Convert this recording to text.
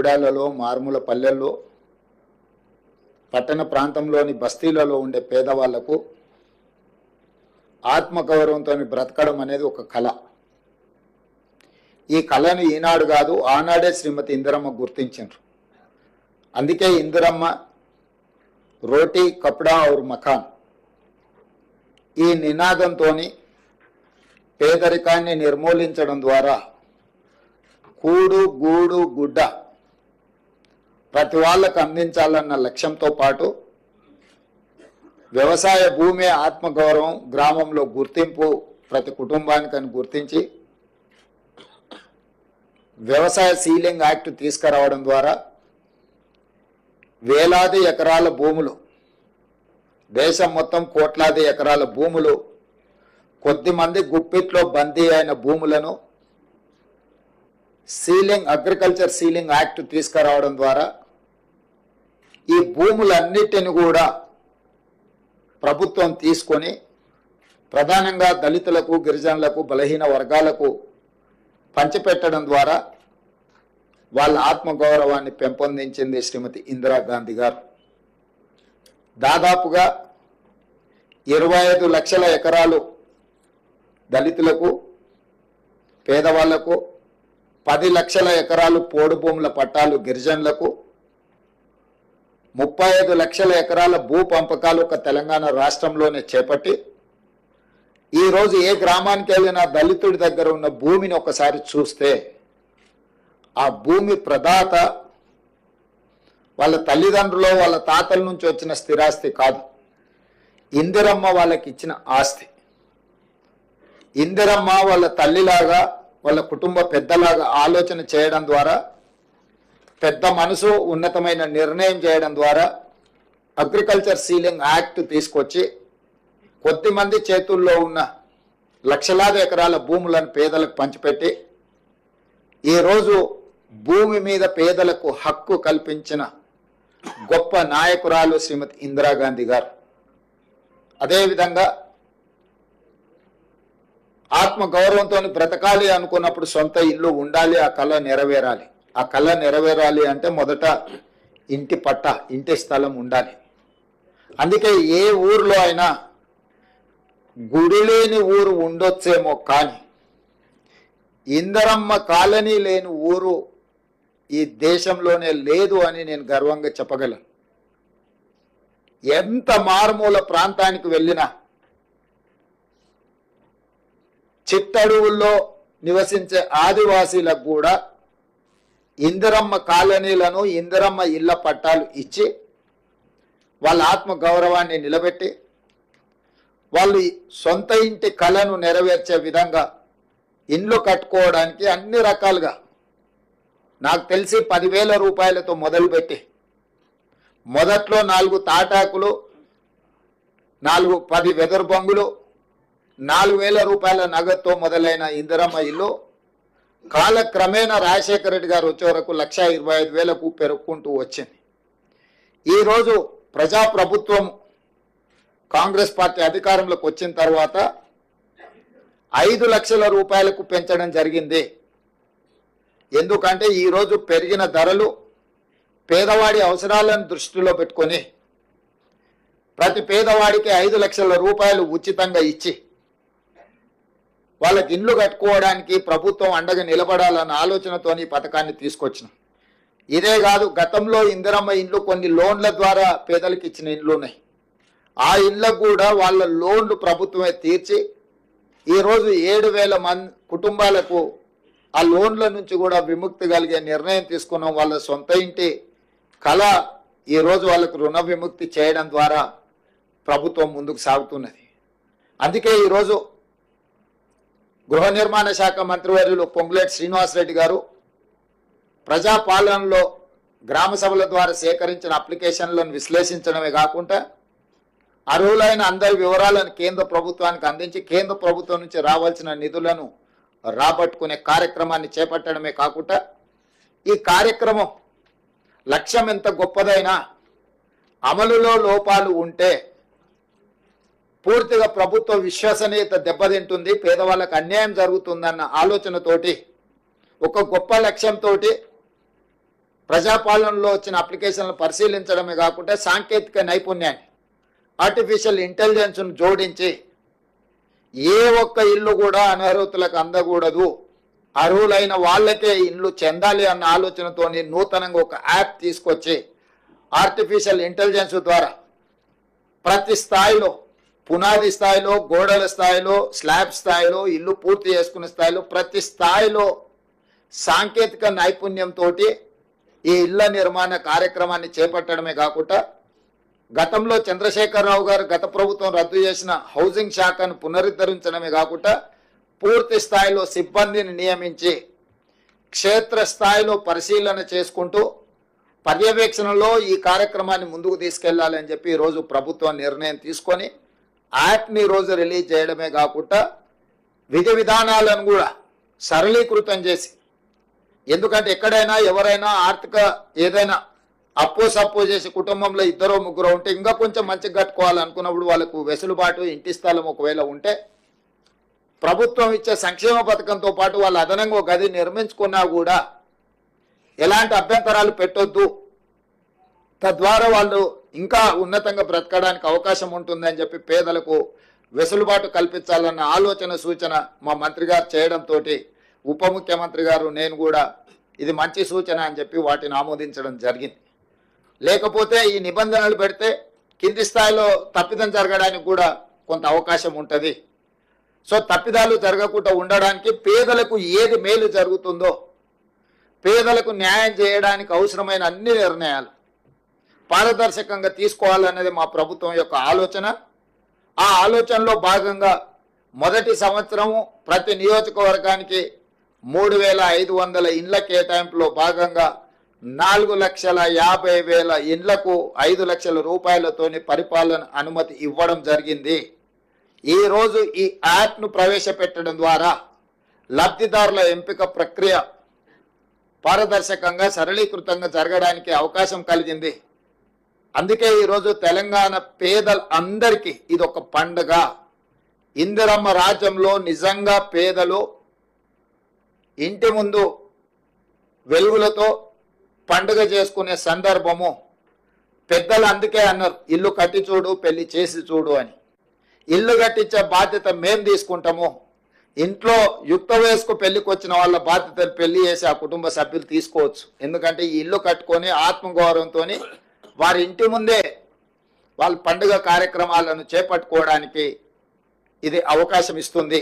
గూడాలలో మారుమూల పల్లెల్లో పట్టణ ప్రాంతంలోని బస్తీలలో ఉండే పేదవాళ్ళకు ఆత్మగౌరవంతో బ్రతకడం అనేది ఒక కళ. ఈ కళను ఈనాడు కాదు ఆనాడే శ్రీమతి ఇందిరమ్మ గుర్తించారు అందుకే ఇందిరమ్మ రోటీ కప్డా ఔర్ మకాన్ ఈ నినాదంతో పేదరికాన్ని నిర్మూలించడం ద్వారా కూడు గూడు గుడ్డ ప్రతి వాళ్ళకు అందించాలన్న లక్ష్యంతో పాటు వ్యవసాయ భూమి ఆత్మగౌరవం గ్రామంలో గుర్తింపు ప్రతి కుటుంబానికని గుర్తించి వ్యవసాయ సీలింగ్ యాక్ట్ తీసుకురావడం ద్వారా వేలాది ఎకరాల భూములు దేశం మొత్తం కోట్లాది ఎకరాల భూములు కొద్దిమంది గుప్పిట్లో బందీ అయిన భూములను సీలింగ్ అగ్రికల్చర్ సీలింగ్ యాక్ట్ తీసుకురావడం ద్వారా ఈ భూములన్నిటిని కూడా ప్రభుత్వం తీసుకొని ప్రధానంగా దళితులకు గిరిజనులకు బలహీన వర్గాలకు పంచిపెట్టడం ద్వారా వాళ్ళ ఆత్మగౌరవాన్ని పెంపొందించింది శ్రీమతి ఇందిరాగాంధీ గారు. దాదాపుగా ఇరవై ఐదు లక్షల ఎకరాలు దళితులకు పేదవాళ్ళకు పది లక్షల ఎకరాలు పోడు భూముల పట్టాలు గిరిజనులకు ముప్పై ఐదు లక్షల ఎకరాల భూ పంపకాలు ఒక తెలంగాణ రాష్ట్రంలోనే చేపట్టి ఈరోజు ఏ గ్రామానికి వెళ్ళినా దళితుడి దగ్గర ఉన్న భూమిని ఒకసారి చూస్తే ఆ భూమి ప్రదాత వాళ్ళ తల్లిదండ్రులు వాళ్ళ తాతల నుంచి వచ్చిన స్థిరాస్తి కాదు. ఇందిరమ్మ వాళ్ళకి ఇచ్చిన ఆస్తి. ఇందిరమ్మ వాళ్ళ తల్లిలాగా వాళ్ళ కుటుంబ పెద్దలాగా ఆలోచన చేయడం ద్వారా పెద్ద మనసు ఉన్నతమైన నిర్ణయం చేయడం ద్వారా అగ్రికల్చర్ సీలింగ్ యాక్ట్ తీసుకొచ్చి కొద్దిమంది చేతుల్లో ఉన్న లక్షలాది ఎకరాల భూములను పేదలకు పంచిపెట్టి ఈరోజు భూమి మీద పేదలకు హక్కు కల్పించిన గొప్ప నాయకురాలు శ్రీమతి ఇందిరాగాంధీ గారు. అదేవిధంగా ఆత్మగౌరవంతో బ్రతకాలి అనుకున్నప్పుడు సొంత ఇల్లు ఉండాలి ఆ కళ నెరవేరాలి. ఆ కళ నెరవేరాలి అంటే మొదట ఇంటి పట్ట ఇంటి స్థలం ఉండాలి. అందుకే ఏ ఊర్లో అయినా గుడి లేని ఊరు ఉండొచ్చేమో కానీ ఇందరమ్మ కాలనీ లేని ఊరు ఈ దేశంలోనే లేదు అని నేను గర్వంగా చెప్పగలను. ఎంత మారుమూల ప్రాంతానికి వెళ్ళినా చిట్టడువుల్లో నివసించే ఆదివాసీలకు కూడా ఇందిరమ్మ కాలనీలను ఇందిరమ్మ ఇళ్ళ పట్టాలు ఇచ్చి వాళ్ళ ఆత్మ గౌరవాన్ని నిలబెట్టి వాళ్ళు సొంత ఇంటి కళను నెరవేర్చే విధంగా ఇండ్లు కట్టుకోవడానికి అన్ని రకాలుగా నాకు తెలిసి పదివేల రూపాయలతో మొదలుపెట్టి మొదట్లో నాలుగు తాటాకులు నాలుగు పది వెదర్ బొంగులు నాలుగు వేల రూపాయల నగదుతో మొదలైన ఇందిరమ్మ ఇల్లు కాలక్రమేణా రాజశేఖర రెడ్డి గారు వచ్చే వరకు లక్ష ఇరవై ఐదు వేలకు పెరుక్కుంటూ వచ్చింది. ఈరోజు ప్రజాప్రభుత్వం కాంగ్రెస్ పార్టీ అధికారంలోకి వచ్చిన తర్వాత ఐదు లక్షల రూపాయలకు పెంచడం జరిగింది. ఎందుకంటే ఈరోజు పెరిగిన ధరలు పేదవాడి అవసరాలను దృష్టిలో పెట్టుకొని ప్రతి పేదవాడికి ఐదు లక్షల రూపాయలు ఉచితంగా ఇచ్చి వాళ్ళకి ఇండ్లు కట్టుకోవడానికి ప్రభుత్వం అండగా నిలబడాలన్న ఆలోచనతోని ఈ పథకాన్ని తీసుకొచ్చినాం. ఇదే కాదు గతంలో ఇందిరమ్మ ఇండ్లు కొన్ని లోన్ల ద్వారా పేదలకు ఇచ్చిన ఇండ్లు ఉన్నాయి. ఆ ఇళ్ళకు కూడా వాళ్ళ లోన్లు ప్రభుత్వమే తీర్చి ఈరోజు ఏడు వేల మంది కుటుంబాలకు ఆ లోన్ల నుంచి కూడా విముక్తి కలిగే నిర్ణయం తీసుకున్నాం. వాళ్ళ సొంత ఇంటి కళ ఈరోజు వాళ్ళకు రుణ విముక్తి చేయడం ద్వారా ప్రభుత్వం ముందుకు సాగుతున్నది. అందుకే ఈరోజు గృహ నిర్మాణ శాఖ మంత్రివర్యులు పొంగులేటి శ్రీనివాసరెడ్డి గారు ప్రజాపాలనలో గ్రామ సభల ద్వారా సేకరించిన అప్లికేషన్లను విశ్లేషించడమే కాకుండా అర్హులైన అందరి వివరాలను కేంద్ర ప్రభుత్వానికి అందించి కేంద్ర ప్రభుత్వం నుంచి రావాల్సిన నిధులను రాబట్టుకునే కార్యక్రమాన్ని చేపట్టడమే కాకుండా ఈ కార్యక్రమం లక్ష్యం ఎంత గొప్పదైనా అమలులో లోపాలు ఉంటే పూర్తిగా ప్రభుత్వ విశ్వసనీయత దెబ్బతింటుంది. పేదవాళ్ళకు అన్యాయం జరుగుతుందన్న ఆలోచనతోటి ఒక గొప్ప లక్ష్యంతో ప్రజాపాలనలో వచ్చిన అప్లికేషన్లు పరిశీలించడమే కాకుండా సాంకేతిక నైపుణ్యాన్ని ఆర్టిఫిషియల్ ఇంటెలిజెన్స్ను జోడించి ఏ ఒక్క ఇల్లు కూడా అనర్హతలకు అందకూడదు. అర్హులైన వాళ్ళకే ఇల్లు చెందాలి అన్న ఆలోచనతోని నూతనంగా ఒక యాప్ తీసుకొచ్చి ఆర్టిఫిషియల్ ఇంటెలిజెన్స్ ద్వారా ప్రతి స్థాయిలో పునాది స్థాయిలో గోడల స్థాయిలో స్లాబ్ స్థాయిలో ఇల్లు పూర్తి చేసుకునే స్థాయిలో ప్రతి స్థాయిలో సాంకేతిక నైపుణ్యంతో ఈ ఇళ్ళ నిర్మాణ కార్యక్రమాన్ని చేపట్టడమే కాకుండా గతంలో చంద్రశేఖరరావు గారు గత ప్రభుత్వం రద్దు చేసిన హౌసింగ్ శాఖను పునరుద్ధరించడమే కాకుండా పూర్తి స్థాయిలో సిబ్బందిని నియమించి క్షేత్ర స్థాయిలో పరిశీలన చేసుకుంటూ పర్యవేక్షణలో ఈ కార్యక్రమాన్ని ముందుకు తీసుకెళ్ళాలని చెప్పి ఈరోజు ప్రభుత్వం నిర్ణయం తీసుకొని యాప్ని రోజు రిలీజ్ చేయడమే కాకుండా విధి విధానాలను కూడా సరళీకృతం చేసి ఎందుకంటే ఎక్కడైనా ఎవరైనా ఆర్థిక ఏదైనా అప్పు సప్పు చేసి కుటుంబంలో ఇద్దరు ముగ్గురు ఉంటే ఇంకా కొంచెం మంచిగా కట్టుకోవాలనుకున్నప్పుడు వాళ్ళకు వెసులుబాటు ఇంటి స్థలం ఒకవేళ ఉంటే ప్రభుత్వం ఇచ్చే సంక్షేమ పథకంతో పాటు వాళ్ళు అదనంగా ఒక గది నిర్మించుకున్నా కూడా ఎలాంటి అభ్యంతరాలు పెట్టొద్దు. తద్వారా వాళ్ళు ఇంకా ఉన్నతంగా బ్రతకడానికి అవకాశం ఉంటుందని చెప్పి పేదలకు వెసులుబాటు కల్పించాలన్న ఆలోచన సూచన మా మంత్రి గారు చేయడంతో ఉప ముఖ్యమంత్రి గారు నేను కూడా ఇది మంచి సూచన అని చెప్పి వాటిని ఆమోదించడం జరిగింది. లేకపోతే ఈ నిబంధనలు పెడితే కింది స్థాయిలో తప్పిదం జరగడానికి కూడా కొంత అవకాశం ఉంటుంది. సో తప్పిదాలు జరగకుండా ఉండడానికి పేదలకు ఏది మేలు జరుగుతుందో పేదలకు న్యాయం చేయడానికి అవసరమైన అన్ని నిర్ణయాలు పారదర్శకంగా తీసుకోవాలనేది మా ప్రభుత్వం యొక్క ఆలోచన. ఆ ఆలోచనలో భాగంగా మొదటి సంవత్సరము ప్రతి నియోజకవర్గానికి మూడు వేల ఐదు వందల ఇండ్ల కేటాయింపులో భాగంగా నాలుగు లక్షల యాభై వేల ఇండ్లకు ఐదు లక్షల రూపాయలతోని పరిపాలన అనుమతి ఇవ్వడం జరిగింది. ఈరోజు ఈ యాప్ను ప్రవేశపెట్టడం ద్వారా లబ్ధిదారుల ఎంపిక ప్రక్రియ పారదర్శకంగా సరళీకృతంగా జరగడానికి అవకాశం కలిగింది. అందుకే ఈరోజు తెలంగాణ పేదల అందరికీ ఇది ఒక పండుగ. ఇందిరమ్మ రాజ్యంలో నిజంగా పేదలు ఇంటి ముందు వెలుగులతో పండుగ చేసుకునే సందర్భము. పెద్దలు అందుకే అన్నారు ఇల్లు కట్టి చూడు పెళ్ళి చేసి చూడు అని. ఇల్లు కట్టించే బాధ్యత మేము తీసుకుంటాము. ఇంట్లో యుక్త వయస్కు పెళ్ళికి వచ్చిన వాళ్ళ బాధ్యతలు పెళ్ళి చేసి ఆ కుటుంబ సభ్యులు తీసుకోవచ్చు. ఎందుకంటే ఈ ఇల్లు కట్టుకొని ఆత్మగౌరవంతో వారి ఇంటి ముందే వాళ్ళ పండుగ కార్యక్రమాలను చేపట్టుకోవడానికి ఇది అవకాశం ఇస్తుంది.